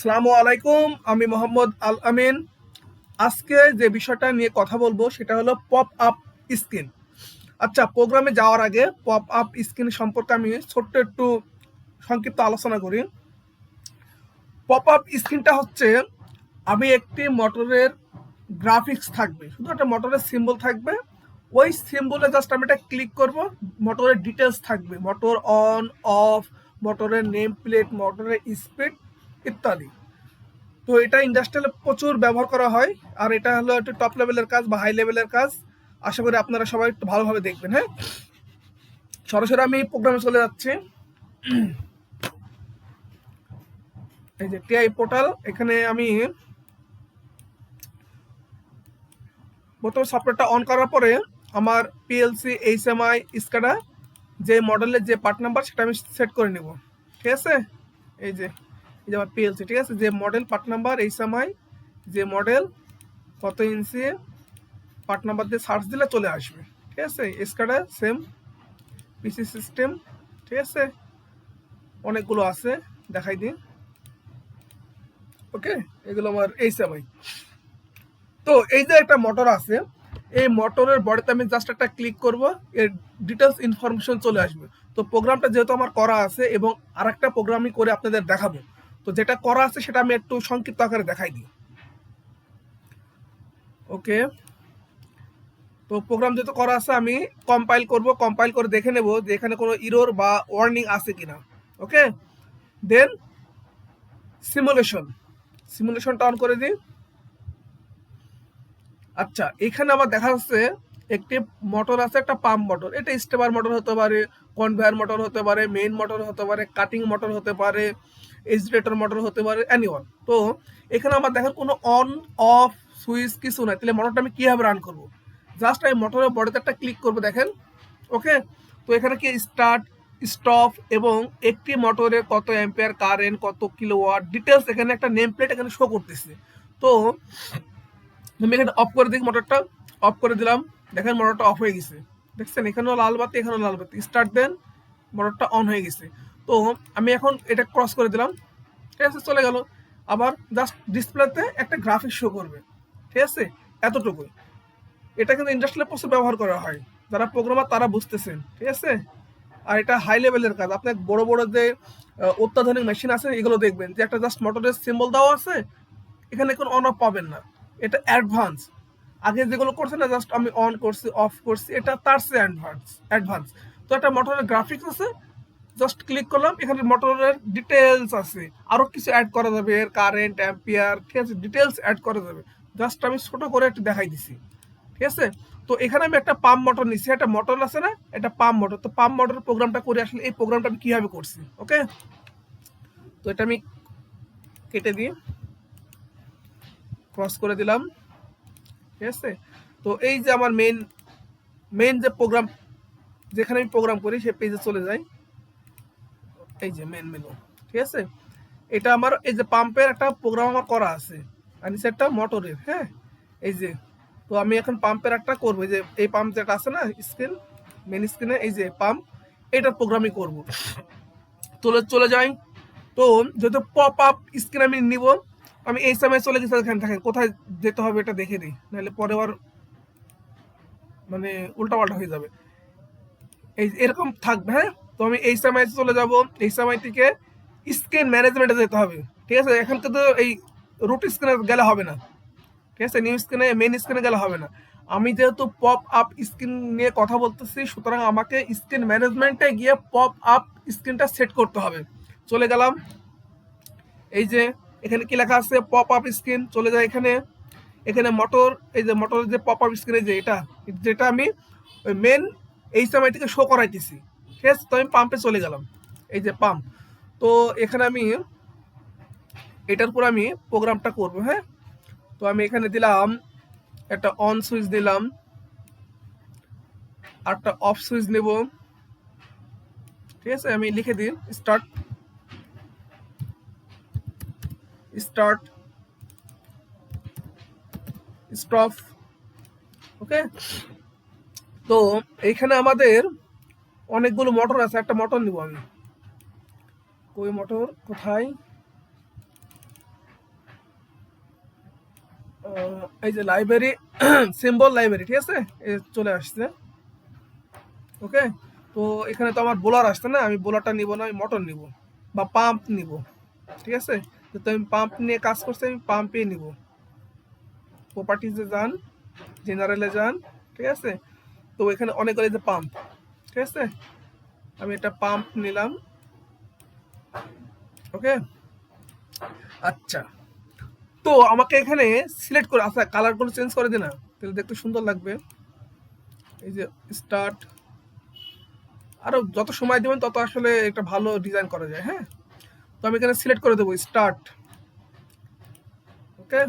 সালামু আলাইকুম, আমি মোহাম্মদ আল আমিন। আজকে যে বিষয়টা নিয়ে কথা বলব সেটা হলো পপ আপ স্ক্রিন আচ্ছা প্রোগ্রামে যাওয়ার আগে পপ আপ স্ক্রিন সম্পর্কে আমি ছোট্ট একটু সংক্ষিপ্ত আলোচনা করি। পপ আপ স্ক্রিনটা হচ্ছে, আমি একটি মোটরের গ্রাফিক্স থাকবে, শুধু একটা মোটরের সিম্বল থাকবে। ওই সিম্বলে জাস্ট আমি এটা ক্লিক করব, মোটরের ডিটেলস থাকবে মোটর অন অফ মোটরের নেম প্লেট মোটরের স্পিড ইত্যাদি। তো এটা ইন্ডাস্ট্রিয়ালে প্রচুর ব্যবহার করা হয়, আর এটা হলো একটু টপ লেভেলের কাজ বা হাই লেভেলের কাজ। আশা করি আপনারা সবাই একটু ভালোভাবে দেখবেন হ্যাঁ? সরাসরি আমি প্রোগ্রামে চলে যাচ্ছি। এই যে টিআই পোর্টাল এখানে আমি প্রথমে সফটওয়্যারটা অন করার পরে আমার পিএলসি এইচএমআই স্কাডা যে মডেলের যে পার্ট নাম্বার সেটা আমি সেট করে নেব। ঠিক আছে? এই যে এই যে আমার পিএলসি ঠিক আছে? যে মডেল পার্ট নাম্বার এইচএমআই যে মডেল কত ইঞ্চি, পার্ট নাম্বার দিয়ে সার্চ দিলে চলে আসবে, ঠিক আছে? স্কাডা সেম পিসি সিস্টেম ঠিক আছে? অনেকগুলো আছে, দেখাই দিন ওকে এগুলো আমার এইচএমআই তো এই যে একটা মোটর আছে, এই মোটরের বডিতে আমি জাস্ট একটা ক্লিক করব, এর ডিটেলস ইনফরমেশন চলে আসবে। তো প্রোগ্রামটা যেহেতু আমার করা আছে, এবং আর একটা প্রোগ্রামিং করে আপনাদের দেখাবো। তো যেটা করা আছে সেটা আমি একটু সংক্ষিপ্ত আকারে দেখাই দিই। ওকে? তো প্রোগ্রাম যেহেতু করা আছে, আমি কম্পাইল করব কম্পাইল করে দেখে নেব যে এখানে কোনো ইরোর বা ওয়ার্নিং আছে কিনা। ওকে? দেন সিমুলেশন সিমুলেশনটা অন করে দিই। আচ্ছা এখানে আবার দেখা যাচ্ছে একটি মোটর আছে, একটা পাম্প মোটর। এটা স্টেবার মোটর হতে পারে, কনভেয়ার মোটর হতে পারে, মেইন মোটর হতে পারে, কাটিং মোটর হতে পারে এজরেটর মোটর হতে পারে অ্যানিওয়ান তো এখানে আমার দেখার কোনো অন অফ সুইচ কিছু নাই। তাহলে মোটরটা আমি কীভাবে রান করব? জাস্ট আমি মোটরের বডিতে একটা ক্লিক করব, দেখেন। ওকে তো এখানে কি স্টার্ট স্টপ এবং একটি মোটরের কত অ্যাম্পিয়ার কারেন্ট কত কিলোওয়াট ডিটেলস এখানে একটা নেম প্লেট এখানে শো করতেছে। তো আমি এখানে অফ করে দিই মোটরটা। অফ করে দিলাম। দেখেন মোটরটা অফ হয়ে গেছে। দেখছেন? এখানেও লাল বাতি, এখানেও লাল বাতি। স্টার্ট দেন, মোটরটা অন হয়ে গেছে। তো আমি এখন এটা ক্রস করে দিলাম। ঠিক আছে, চলে গেল। আবার জাস্ট ডিসপ্লেতে একটা গ্রাফিক শো করবে। ঠিক আছে? এতটুকুই। এটা কিন্তু ইন্ডাস্ট্রিয়াল প্রচুর ব্যবহার করা হয়। যারা প্রোগ্রামার তারা বুঝতেছেন। ঠিক আছে? আর এটা হাই লেভেলের কাজ। আপনার বড় বড় যে অত্যাধুনিক মেশিন আছে, এগুলো দেখবেন। যে একটা জাস্ট মোটরের সিম্বল দেওয়া আছে, এখানে কোনো অন অফ পাবেন না। এটা অ্যাডভান্স আগে যেগুলো করছে না জাস্ট আমি অন করছি অফ করছি, এটা তার চেয়ে অ্যাডভান্স অ্যাডভান্স তো একটা মোটরের গ্রাফিক্স আছে জাস্ট ক্লিক করলাম, এখানে মোটরের ডিটেলস আছে। আরও কিছু অ্যাড করা যাবে, এর কারেন্ট অ্যাম্পিয়ার ঠিক আছে? ডিটেলস অ্যাড করা যাবে। জাস্ট আমি ছোট করে একটু দেখাই দিছি, ঠিক আছে? তো এখানে আমি একটা পাম্প মোটর নিচ্ছি একটা মোটর আছে না? এটা পাম্প মোটর তো পাম্প মোটর প্রোগ্রামটা করে আসলে এই প্রোগ্রামটা আমি কীভাবে করছি ওকে তো এটা আমি কেটে দিয়ে ক্রস করে দিলাম। ঠিক আছে? তো এই যে আমার মেন মেন যে প্রোগ্রাম যেখানে আমি প্রোগ্রাম করি সে পেজে চলে যাই। এই যে মেন মেনু ঠিক আছে? এটা আমার, এই যে পাম্পের একটা প্রোগ্রাম আমার করা আছে। আর নিচে একটা মোটরের হ্যাঁ? এই যে, তো আমি এখন পাম্পের একটা করব। যে, এই পাম্প যেটা আছে না স্ক্রিন মেন স্ক্রিনে এই যে পাম্প এটার প্রোগ্রামই করব। চলে চলে যাই। তো যেহেতু পপ আপ স্ক্রিন আমি নিব আমি এই সময় চলে গেছি এখানে থাকেন, কোথায় যেতে হবে এটা দেখে দিই নাহলে পরে আবার মানে উল্টাপাল্টা হয়ে যাবে। এই এরকম থাকবে হ্যাঁ? তো আমি এই সময় চলে যাব, এই সময় থেকে স্ক্রিন ম্যানেজমেন্টে যেতে হবে, ঠিক আছে? এখন কিন্তু এই রুট স্ক্রিনে গেলে হবে না, ঠিক আছে? নিউ স্ক্রিনে মেন স্ক্রিনে গেলে হবে না। আমি যেহেতু পপ আপ স্ক্রিন নিয়ে কথা বলতেছি, সুতরাং আমাকে স্ক্রিন ম্যানেজমেন্টে গিয়ে পপ আপ স্ক্রিনটা সেট করতে হবে। চলে গেলাম, এই যে এখানে কি লেখা আছে? পপ আপ স্ক্রিন চলে যায় এখানে। এখানে মোটর এই যে মোটরের যে পপ আপ স্ক্রিন যে এটা, যেটা আমি ওই মেন এই সময় থেকে শো করাইতেছি। ঠিক আছে? তো আমি পাম্পে চলে গেলাম। এই যে পাম্প তো এখানে আমি এটার উপর আমি প্রোগ্রামটা করব হ্যাঁ? তো আমি এখানে দিলাম, একটা অন সুইচ দিলাম আর একটা অফ সুইচ নেব। ঠিক আছে? আমি লিখে দিই স্টার্ট স্টার্ট স্টপ ওকে তো এইখানে আমাদের অনেকগুলো মোটর আছে, একটা মোটর নিব আমি। ওই মোটর কোথায়? এই যে লাইব্রেরি সিম্বল লাইব্রেরি ঠিক আছে? চলে আসছে। ওকে? তো এখানে তো আমার বোলার আসছে না, আমি বোলারটা নিব না, আমি মোটর নিব, বা পাম্প নিব, ঠিক আছে? তো আমি পাম্প নিয়ে কাজ করছি, আমি পাম্পে নিব। প্রপার্টিজে যান জেনারেলে যান, ঠিক আছে? তো এখানে অনেকগুলো যে পাম্প ঠিক আছে? আমি একটা পাম্প নিলাম। ওকে আচ্ছা। তো আমাকে এখানে সিলেক্ট করে আচ্ছা কালারগুলো চেঞ্জ করে দিনা, তাহলে দেখতে সুন্দর লাগবে। এই যে স্টার্ট আরও যত সময় দেবেন, তত আসলে একটা ভালো ডিজাইন করা যায় হ্যাঁ? তো আমি এখানে সিলেক্ট করে দেবো start okay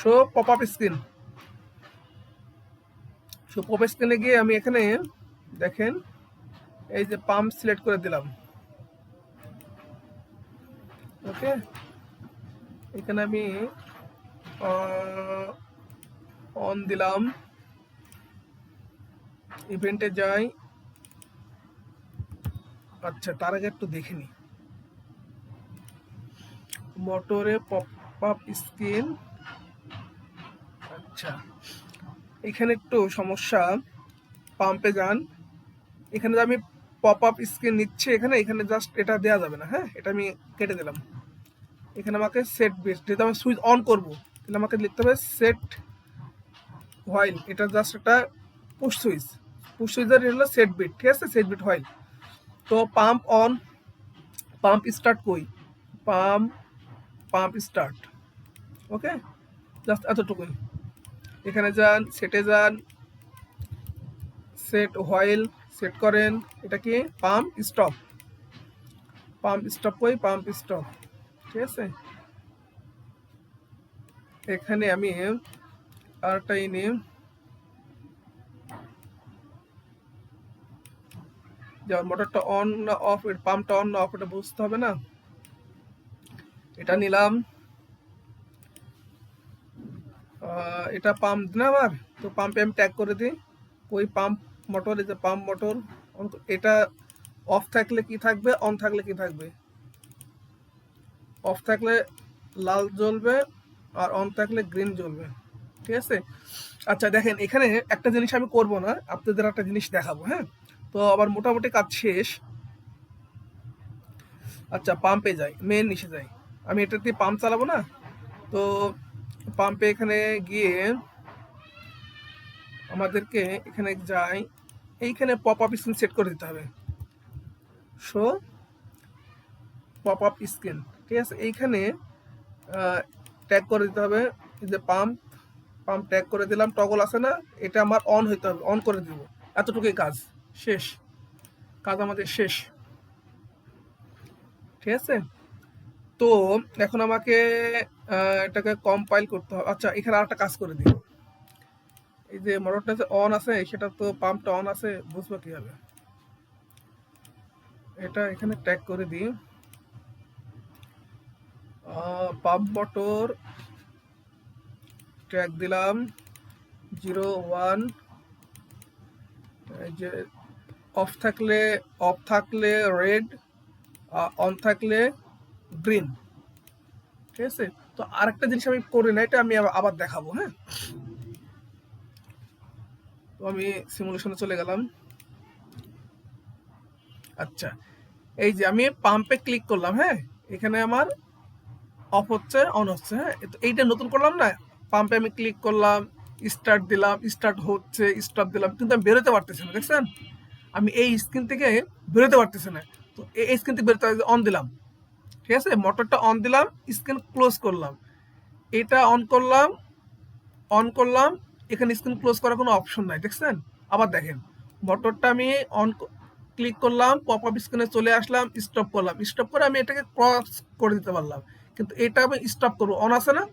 show pop up screen show pop স্ক্রিনে গিয়ে আমি এখানে দেখেন, এই যে পাম্প সিলেক্ট করে দিলাম। ওকে এখানে আমি অন দিলাম। ইভেন্টে যাই। আচ্ছা তার আগে একটু দেখে নি। মোটরে পপ আপ স্ক্রিন আচ্ছা এখানে একটু সমস্যা। পাম্পে যান। এখানে আমি পপ আপ স্ক্রিন নিচ্ছে এখানে এখানে জাস্ট এটা দেওয়া যাবে না হ্যাঁ? এটা আমি কেটে দিলাম। এখানে আমাকে সেট বেস যেহেতু আমি সুইচ অন করব, তাহলে আমাকে লিখতে হবে সেট হোয়াইল এটা জাস্ট একটা পুশ সুইচ পুশ সুইচের হলো সেট বিট ঠিক আছে? সেট বিট হোয়াইল তো পাম্প অন পাম্প স্টার্ট কই? Pump pump start okay just এতটুকুই। এখানে যান সেটে যান। সেট হোয়াইল সেট করেন। এটা কি? পাম্প স্টপ পাম্প স্টপ কই? পাম্প স্টপ ঠিক আছে? এখানে আমি আরেকটা এনে যেমন মোটরটা অন না অফ পাম্পটা অন না অফ এটা বুঝতে হবে না? এটা নিলাম। এটা পাম্প না আবার তো পাম্পে আমি ট্যাগ করে দিই। ওই পাম্প মোটর এই যে পাম্প মোটর এটা অফ থাকলে কি থাকবে? অন থাকলে কি থাকবে? অফ থাকলে লাল জ্বলবে আর অন থাকলে গ্রিন জ্বলবে। ঠিক আছে? আচ্ছা দেখেন, এখানে একটা জিনিস আমি করব না, আপনাদের একটা জিনিস দেখাবো হ্যাঁ? তো আবার মোটামুটি কাজ শেষ। আচ্ছা পাম্পে যাই মেন নিচে যাই। আমি এটা দিয়ে পাম্প চালাবো না? তো পাম্পে এখানে গিয়ে আমাদেরকে এখানে যাই, এইখানে পপ আপ স্ক্রিন সেট করে দিতে হবে। শো পপ আপ স্ক্রিন ঠিক আছে? এইখানে ট্যাগ করে দিতে হবে যে পাম্প পাম্প ট্যাগ করে দিলাম টগল আছে না? এটা আমার অন হইতে হবে অন করে দিব। এতটুকুই কাজ। শেষ। কাজ আমাদের শেষ। ঠিক আছে? তো এখন আমাকে এটাকে কম্পাইল করতে হবে। আচ্ছা এখানে আরেকটা কাজ করে দিই। এই যে মোটরটা যে অন আছে, সেটা তো পাম্পটা অন আছে, বুঝব কীভাবে? এটা এখানে ট্যাগ করে দিই। পাম্প মোটর ট্যাগ দিলাম। জিরো ওয়ান যে অফ থাকলে অফ থাকলে রেড অন থাকলে গ্রিন ঠিক আছে? তো আরেকটা জিনিস আমি করি না, এটা আমি আবার- দেখাবো হ্যাঁ? তো আমি সিমুলেশনে চলে গেলাম। আচ্ছা এই যে আমি পাম্পে ক্লিক করলাম হ্যাঁ? এখানে আমার অফ হচ্ছে অন হচ্ছে হ্যাঁ? এইটা নতুন করলাম না? পাম্পে আমি ক্লিক করলাম স্টার্ট দিলাম স্টার্ট হচ্ছে স্টপ দিলাম, কিন্তু আমি বেরোতে পারতেছি না, দেখছেন? আমি এই স্ক্রিন থেকে বেরোতে পারতেছি না। তো এই- স্ক্রিন থেকে বেরোতে অন দিলাম। ঠিক আছে? মোটরটা অন দিলাম স্ক্রিন ক্লোজ করলাম। এটা অন করলাম অন করলাম, এখানে স্ক্রিন ক্লোজ করার কোনো অপশন নাই, দেখছেন? আবার দেখেন মোটরটা আমি অন ক্লিক করলাম পপ আপ স্ক্রিনে চলে আসলাম স্টপ করলাম। স্টপ করে আমি এটাকে ক্রস করে দিতে পারলাম। কিন্তু এটা আমি স্টপ করব। অন আছে না?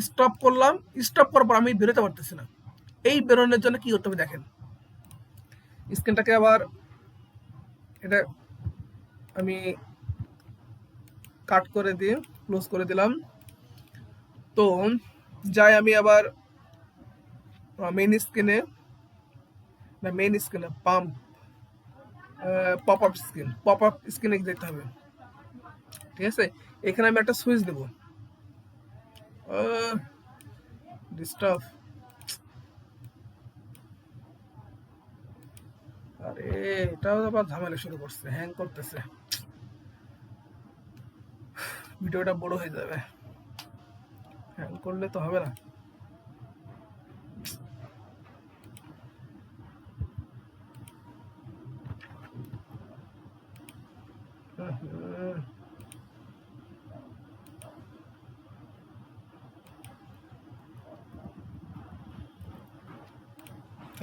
স্টপ করলাম। স্টপ করার পর আমি বেরোতে পারতেছি না। এই বেরোনোর জন্য কি করতে হবে দেখেন। স্ক্রিনটাকে আবার এটা আমি কাট করে দিয়ে, ক্লোজ করে দিলাম। তো যাই, আমি আবার মেইন স্ক্রিনে না মেইন স্ক্রিনে pump pop up screen pop up স্ক্রিনে যেতে হবে। ঠিক আছে? এখানে আমি একটা সুইচ দেবো। ডিস্টার্ব এটাও আবার ঝামেলা শুরু করছে হ্যাং করতেছে। ভিডিওটা বড় হয়ে যাবে। হ্যাং করলে তো হবে না।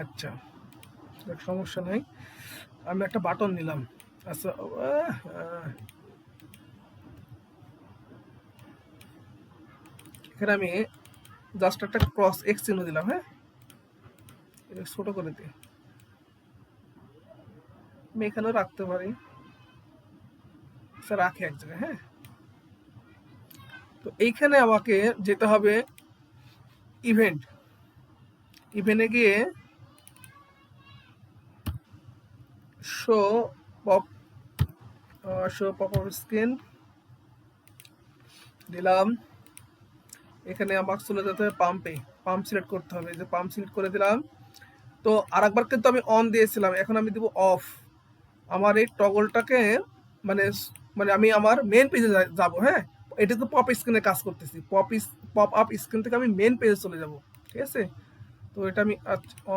আচ্ছা সমস্যা নাই। আমি একটা বাটন নিলাম। আচ্ছা। এখানে আমি জাস্ট একটা ক্রস এক্স চিহ্ন দিলাম হ্যাঁ? এটা ছোট করে দিই। আমি এখানেও রাখতে পারি। স্যার রাখি এক জায়গায় হ্যাঁ? তো এইখানে আমাকে যেতে হবে ইভেন্ট ইভেন্টে গিয়ে show pop show pop screen দিলাম। এখানে আমার চলে যেতে হবে পাম্পে পাম্প সিলেক্ট করতে হবে। যে পাম্প সিলেক্ট করে দিলাম। তো আরেকবার কিন্তু আমি অন দিয়েছিলাম। এখন আমি দেবো অফ আমার এই টগলটাকে মানে মানে আমি আমার মেন পেজে যাব হ্যাঁ? এটা তো পপ স্ক্রিনে কাজ করতেছি। পপ পপ আপ স্ক্রিন থেকে আমি মেন পেজে চলে যাব। ঠিক আছে? তো এটা আমি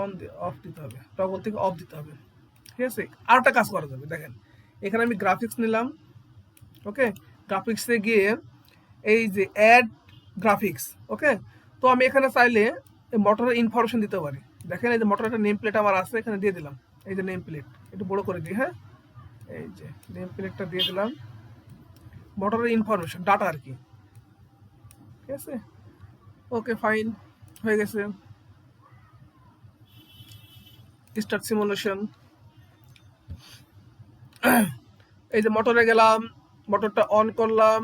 অন অফ দিতে হবে। টগল থেকে অফ দিতে হবে। ঠিক আছে? আরেকটা কাজ করা যাবে, দেখেন। এখানে আমি গ্রাফিক্স নিলাম ওকে গ্রাফিক্সে গিয়ে এই যে অ্যাড গ্রাফিক্স ওকে তো আমি এখানে চাইলে মোটরের ইনফরমেশন দিতে পারি। দেখেন, এই যে মোটরের একটা নেম প্লেট আমার আছে, এখানে দিয়ে দিলাম। এই যে নেম প্লেট একটু বড় করে দিই হ্যাঁ? এই যে নেম প্লেটটা দিয়ে দিলাম। মোটরের ইনফরমেশন ডাটা আর কি। ঠিক আছে? ওকে ফাইন হয়ে গেছে। স্টার্ট সিমুলেশন এই যে মোটরে গেলাম মোটরটা অন করলাম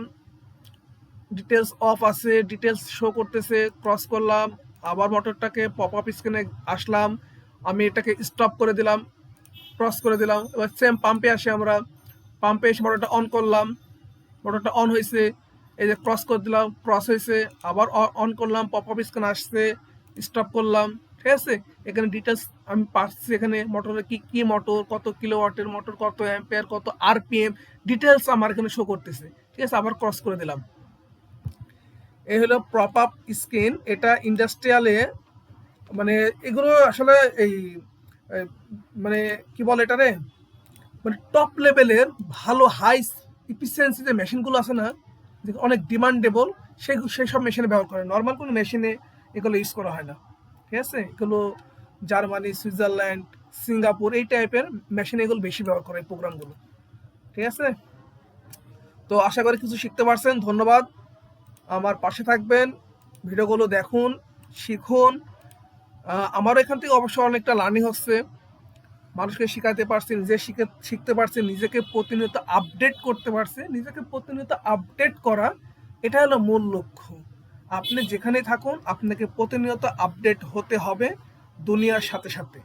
ডিটেলস অফ আছে ডিটেলস শো করতেছে ক্রস করলাম, আবার মোটরটাকে পপ আপ স্ক্রিনে আসলাম, আমি এটাকে স্টপ করে দিলাম ক্রস করে দিলাম, এবার সেম পাম্পে আসে আমরা পাম্পে এসে মোটরটা অন করলাম মোটরটা অন হয়েছে, এই যে ক্রস করে দিলাম ক্রস হয়েছে, আবার অন করলাম পপ আপ স্ক্রিন আসছে স্টপ করলাম, ঠিক আছে? এখানে ডিটেলস আমি পাচ্ছি এখানে মোটরের কি কি মোটর কত কিলো ওয়াটের মোটর কত অ্যাম্পিয়ার কত আরপিএম ডিটেলস আমার এখানে শো করতেছে। ঠিক আছে, আবার ক্রস করে দিলাম। এই হলো প্রপ আপ স্ক্রিন এটা ইন্ডাস্ট্রিয়ালে মানে এগুলো আসলে এই মানে কি বলে এটা রে মানে টপ লেভেলের ভালো হাই ইফিসিয়েন্সি যে মেশিনগুলো আছে না অনেক ডিমান্ডেবল সেই সেই সব মেশিনে ব্যবহার করে। নর্মাল কোনো মেশিনে এগুলো ইউজ করা হয় না। ঠিক আছে? এগুলো জার্মানি, সুইজারল্যান্ড, সিঙ্গাপুর এই টাইপের মেশিন এগুলো বেশি ব্যবহার করে প্রোগ্রামগুলো ঠিক আছে? তো আশা করি কিছু শিখতে পারছেন। ধন্যবাদ। আমার পাশে থাকবেন। ভিডিওগুলো দেখুন, শিখুন। আমারও এখান থেকে অবশ্য অনেকটা লার্নিং হচ্ছে। মানুষকে শেখাতে পারছি, নিজে শিখে, শিখতে পারছে, নিজেকে প্রতিনিয়ত আপডেট করতে পারছে। নিজেকে প্রতিনিয়ত আপডেট করা, এটা হলো মূল লক্ষ্য। আপনি যেখানে থাকুন, আপনাকে প্রতিনিয়ত আপডেট হতে হবে। দুনিয়ার সাথে সাথে।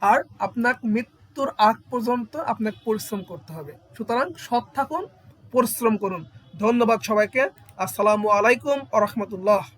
আর আপনার মৃত্যুর আগ পর্যন্ত আপনাকে পরিশ্রম করতে হবে। সুতরাং সৎ থাকুন, পরিশ্রম করুন। ধন্যবাদ সবাইকে। আসসালামু আলাইকুম আ রহমতুল্লাহ।